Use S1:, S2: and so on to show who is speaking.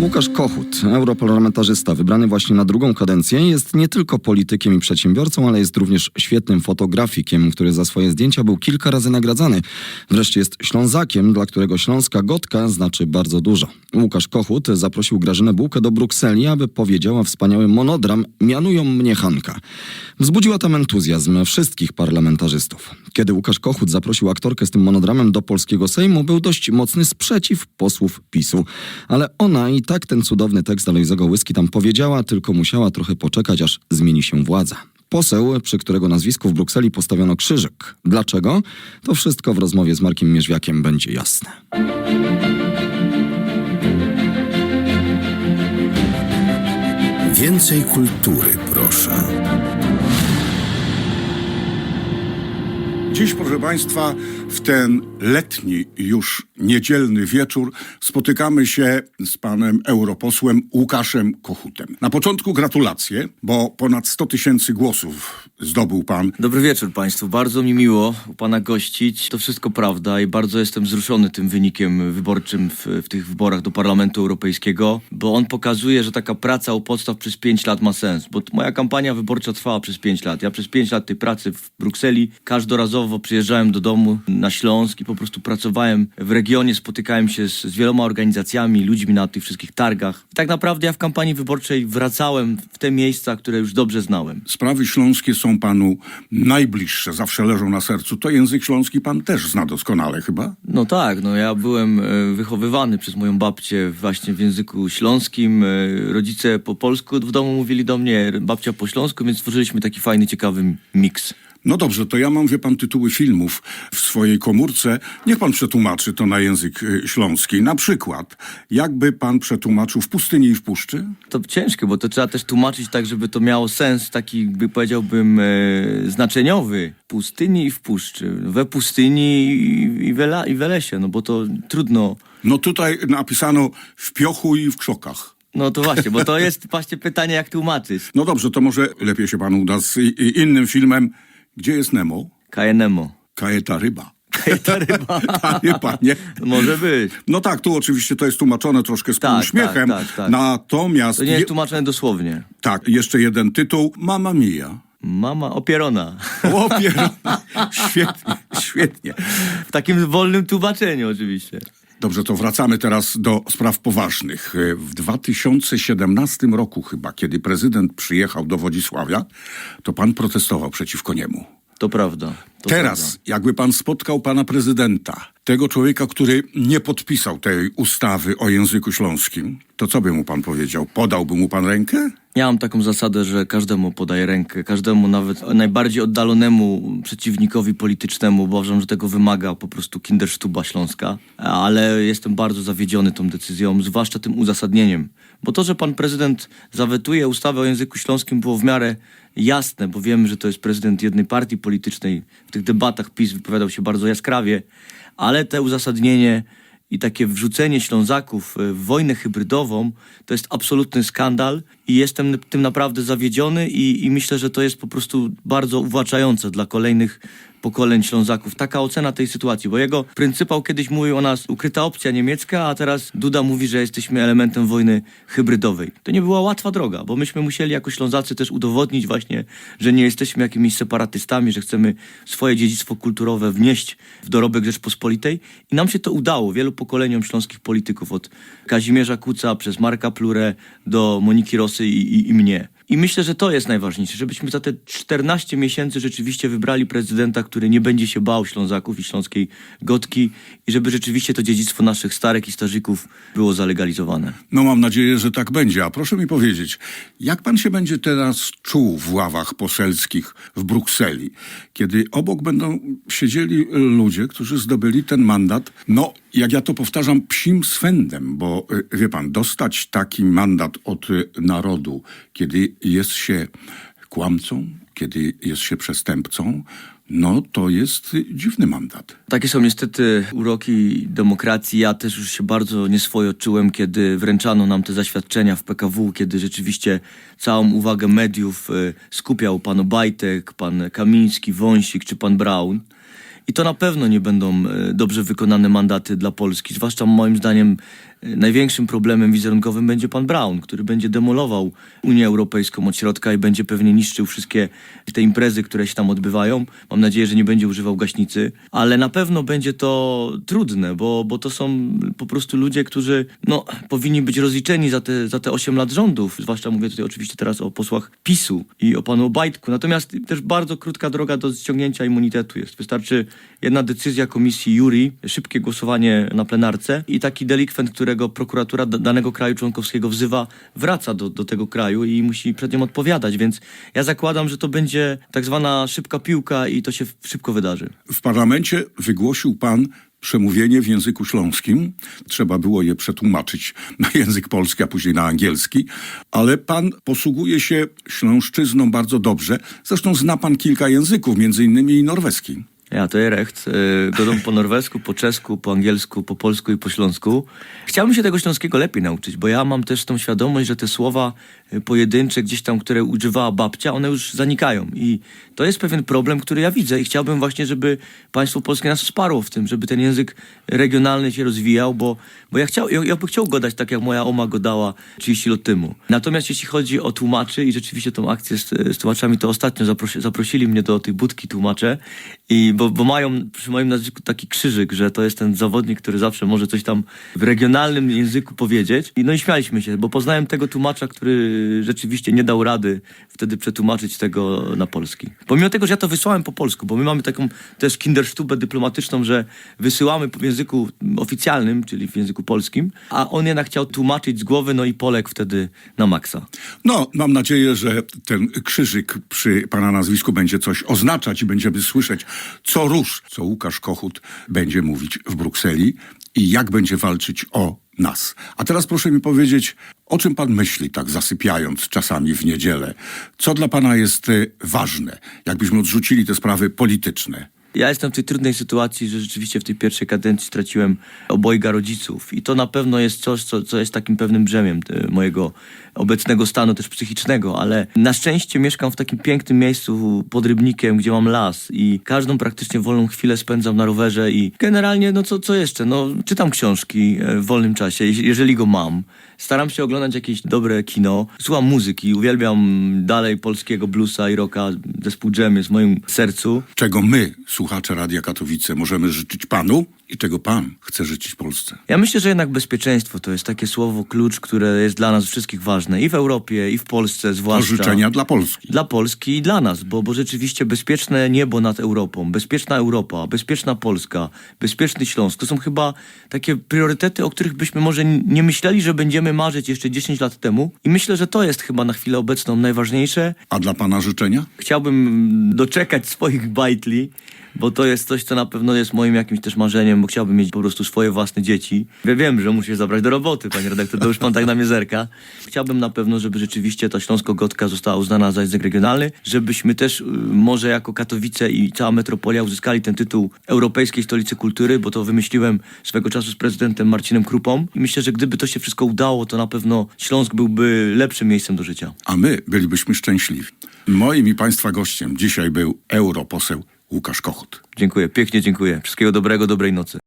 S1: Łukasz Kochut, europarlamentarzysta, wybrany właśnie na drugą kadencję, jest nie tylko politykiem i przedsiębiorcą, ale jest również świetnym fotografikiem, który za swoje zdjęcia był kilka razy nagradzany. Wreszcie jest Ślązakiem, dla którego śląska gotka znaczy bardzo dużo. Łukasz Kochut zaprosił Grażynę Bułkę do Brukseli, aby powiedziała wspaniały monodram Mianują mnie Hanka. Wzbudziła tam entuzjazm wszystkich parlamentarzystów. Kiedy Łukasz Kochut zaprosił aktorkę z tym monodramem do polskiego Sejmu, był dość mocny sprzeciw posłów PiSu. Ale ona i tak ten cudowny tekst Alojzego Łyski tam powiedziała, tylko musiała trochę poczekać, aż zmieni się władza. Poseł, przy którego nazwisku w Brukseli postawiono krzyżyk. Dlaczego? To wszystko w rozmowie z Markiem Mierzwiakiem będzie jasne.
S2: Więcej kultury, proszę.
S3: Dziś, proszę Państwa, w ten letni już niedzielny wieczór spotykamy się z panem europosłem Łukaszem Kochutem. Na początku gratulacje, bo ponad 100 tysięcy głosów zdobył pan.
S4: Dobry wieczór Państwu. Bardzo mi miło u Pana gościć. To wszystko prawda i bardzo jestem wzruszony tym wynikiem wyborczym w, w tych wyborach do Parlamentu Europejskiego, bo on pokazuje, że taka praca u podstaw przez 5 lat ma sens. Bo moja kampania wyborcza trwała przez 5 lat. Ja przez 5 lat tej pracy w Brukseli każdorazowo przyjeżdżałem do domu na Śląsk i po prostu pracowałem w regionie, spotykałem się z, z wieloma organizacjami, ludźmi na tych wszystkich targach. I tak naprawdę ja w kampanii wyborczej wracałem w te miejsca, które już dobrze znałem.
S3: Sprawy śląskie są panu najbliższe, zawsze leżą na sercu. To język śląski pan też zna doskonale chyba?
S4: No tak, no ja byłem e, wychowywany przez moją babcię właśnie w języku śląskim. E, Rodzice po polsku w domu mówili do mnie, babcia po śląsku, więc stworzyliśmy taki fajny, ciekawy miks.
S3: No dobrze, to ja mam, wie pan, tytuły filmów w swojej komórce. Niech pan przetłumaczy to na język y, śląski. Na przykład, jakby pan przetłumaczył w pustyni i w puszczy?
S4: To ciężkie, bo to trzeba też tłumaczyć tak, żeby to miało sens taki, by powiedziałbym, e, znaczeniowy. W pustyni i w puszczy. We pustyni i, i, we, la- i we lesie, no bo to trudno.
S3: No tutaj napisano w piochu i w krzokach.
S4: No to właśnie, bo to jest właśnie pytanie, jak tłumaczyć.
S3: No dobrze, to może lepiej się panu uda z innym filmem. Gdzie jest Nemo?
S4: Kajenemo.
S3: Kajeta ryba.
S4: Kajeta ryba.
S3: Ta ryba, nie?
S4: Może być.
S3: No tak, tu oczywiście to jest tłumaczone troszkę z
S4: Tak,
S3: półuśmiechem.
S4: tak, tak, tak.
S3: Natomiast,
S4: To nie jest
S3: je-
S4: tłumaczone dosłownie.
S3: tak, jeszcze jeden tytuł. Mama Mia.
S4: Mama opierona.
S3: Opiera. świetnie, świetnie.
S4: W takim wolnym tłumaczeniu oczywiście.
S3: Dobrze, to wracamy teraz do spraw poważnych. W 2017 roku chyba, kiedy prezydent przyjechał do Wodzisławia, to pan protestował przeciwko niemu.
S4: To prawda. To
S3: Teraz,
S4: prawda.
S3: jakby pan spotkał pana prezydenta, tego człowieka, który nie podpisał tej ustawy o języku śląskim, to co by mu pan powiedział? Podałby mu pan rękę?
S4: Ja mam taką zasadę, że każdemu podaję rękę, każdemu nawet najbardziej oddalonemu przeciwnikowi politycznemu, uważam, że tego wymaga po prostu kindersztuba śląska, ale jestem bardzo zawiedziony tą decyzją, zwłaszcza tym uzasadnieniem. Bo to, że pan prezydent zawetuje ustawę o języku śląskim było w miarę jasne, bo wiemy, że to jest prezydent jednej partii politycznej. W tych debatach PiS wypowiadał się bardzo jaskrawie, ale te uzasadnienie i takie wrzucenie Ślązaków e, w wojnę hybrydową to jest absolutny skandal i jestem tym naprawdę zawiedziony i, i myślę, że to jest po prostu bardzo uwłaczające dla kolejnych pokoleń Ślązaków. Taka ocena tej sytuacji, bo jego pryncypał kiedyś mówił o nas ukryta opcja niemiecka, a teraz Duda mówi, że jesteśmy elementem wojny hybrydowej. To nie była łatwa droga, bo myśmy musieli jako Ślązacy też udowodnić właśnie, że nie jesteśmy jakimiś separatystami, że chcemy swoje dziedzictwo kulturowe wnieść w dorobek Rzeczpospolitej i nam się to udało wielu pokoleniom śląskich polityków, od Kazimierza Kuca przez Marka Plurę do Moniki Rosy i, i, i mnie. I myślę, że to jest najważniejsze, żebyśmy za te 14 miesięcy rzeczywiście wybrali prezydenta, który nie będzie się bał Ślązaków i śląskiej gotki i żeby rzeczywiście to dziedzictwo naszych starek i starzyków było zalegalizowane.
S3: No mam nadzieję, że tak będzie. A proszę mi powiedzieć, jak pan się będzie teraz czuł w ławach poselskich w Brukseli, kiedy obok będą siedzieli ludzie, którzy zdobyli ten mandat, no jak ja to powtarzam, psim swędem, bo y, wie pan, dostać taki mandat od y, narodu, kiedy jest się kłamcą, kiedy jest się przestępcą, no to jest dziwny mandat.
S4: Takie są niestety uroki demokracji. Ja też już się bardzo nieswojo czułem, kiedy wręczano nam te zaświadczenia w PKW, kiedy rzeczywiście całą uwagę mediów e, skupiał pan Obajtek, pan Kamiński, Wąsik czy pan Braun. I to na pewno nie będą e, dobrze wykonane mandaty dla Polski, zwłaszcza moim zdaniem największym problemem wizerunkowym będzie pan Brown, który będzie demolował Unię Europejską od środka i będzie pewnie niszczył wszystkie te imprezy, które się tam odbywają. Mam nadzieję, że nie będzie używał gaśnicy, ale na pewno będzie to trudne, bo, bo to są po prostu ludzie, którzy no, powinni być rozliczeni za te, za te 8 lat rządów. Zwłaszcza mówię tutaj oczywiście teraz o posłach PiSu i o panu Obajtku. Natomiast też bardzo krótka droga do ściągnięcia immunitetu jest. Wystarczy jedna decyzja komisji Juri, szybkie głosowanie na plenarce i taki delikwent, którego prokuratura da- danego kraju członkowskiego wzywa, wraca do, do tego kraju i musi przed nią odpowiadać. Więc ja zakładam, że to będzie tak zwana szybka piłka i to się szybko wydarzy.
S3: W parlamencie wygłosił pan przemówienie w języku śląskim. Trzeba było je przetłumaczyć na język polski, a później na angielski. Ale pan posługuje się śląszczyzną bardzo dobrze. Zresztą zna pan kilka języków, między innymi i norweski.
S4: Ja, to jest recht. Y, Godą po norwesku, po czesku, po angielsku, po polsku i po śląsku. Chciałbym się tego śląskiego lepiej nauczyć, bo ja mam też tą świadomość, że te słowa y, pojedyncze gdzieś tam, które używała babcia, one już zanikają. I to jest pewien problem, który ja widzę i chciałbym właśnie, żeby państwo polskie nas wsparło w tym, żeby ten język regionalny się rozwijał, bo, bo ja, chciał, ja, ja bym chciał godać tak, jak moja oma godała 30 lat temu. Natomiast jeśli chodzi o tłumaczy i rzeczywiście tą akcję z, z tłumaczami, to ostatnio zaprosi, zaprosili mnie do tej budki tłumacze i bo, bo mają przy moim nazwisku taki krzyżyk, że to jest ten zawodnik, który zawsze może coś tam w regionalnym języku powiedzieć. I no i śmialiśmy się, bo poznałem tego tłumacza, który rzeczywiście nie dał rady wtedy przetłumaczyć tego na polski. Pomimo tego, że ja to wysłałem po polsku, bo my mamy taką też kindersztubę dyplomatyczną, że wysyłamy w języku oficjalnym, czyli w języku polskim, a on jednak chciał tłumaczyć z głowy, no i Polek wtedy na maksa.
S3: No, mam nadzieję, że ten krzyżyk przy pana nazwisku będzie coś oznaczać i będziemy słyszeć co rusz, co Łukasz Kochut będzie mówić w Brukseli i jak będzie walczyć o nas. A teraz proszę mi powiedzieć, o czym pan myśli, tak zasypiając czasami w niedzielę? Co dla pana jest y, ważne, jakbyśmy odrzucili te sprawy polityczne?
S4: Ja jestem w tej trudnej sytuacji, że rzeczywiście w tej pierwszej kadencji straciłem obojga rodziców i to na pewno jest coś, co, co jest takim pewnym brzemiem e, mojego obecnego stanu też psychicznego, ale na szczęście mieszkam w takim pięknym miejscu pod Rybnikiem, gdzie mam las i każdą praktycznie wolną chwilę spędzam na rowerze i generalnie, no co, co jeszcze, no czytam książki e, w wolnym czasie, jeżeli go mam. Staram się oglądać jakieś dobre kino, słucham muzyki, uwielbiam dalej polskiego bluesa i rocka, zespół Dżem jest w moim sercu.
S3: Czego my, słuchacze Radia Katowice, możemy życzyć panu i czego pan chce życzyć Polsce?
S4: Ja myślę, że jednak bezpieczeństwo to jest takie słowo klucz, które jest dla nas wszystkich ważne i w Europie, i w Polsce
S3: To
S4: zwłaszcza.
S3: życzenia dla Polski.
S4: Dla Polski i dla nas, bo, bo rzeczywiście bezpieczne niebo nad Europą, bezpieczna Europa, bezpieczna Polska, bezpieczny Śląsk to są chyba takie priorytety, o których byśmy może nie myśleli, że będziemy marzyć jeszcze 10 lat temu. I myślę, że to jest chyba na chwilę obecną najważniejsze.
S3: A dla pana życzenia?
S4: Chciałbym doczekać swoich bajtli, bo to jest coś, co na pewno jest moim jakimś też marzeniem, bo chciałbym mieć po prostu swoje własne dzieci. Ja wiem, że muszę się zabrać do roboty, panie redaktor, to już pan tak na mnie zerka. Chciałbym na pewno, żeby rzeczywiście ta Śląsko-Gotka została uznana za język regionalny, żebyśmy też y, może jako Katowice i cała metropolia uzyskali ten tytuł Europejskiej Stolicy Kultury, bo to wymyśliłem swego czasu z prezydentem Marcinem Krupą i myślę, że gdyby to się wszystko udało, to na pewno Śląsk byłby lepszym miejscem do życia.
S3: a my bylibyśmy szczęśliwi. Moim i Państwa gościem dzisiaj był europoseł Łukasz Kochut.
S4: Dziękuję, pięknie dziękuję. Wszystkiego dobrego, dobrej nocy.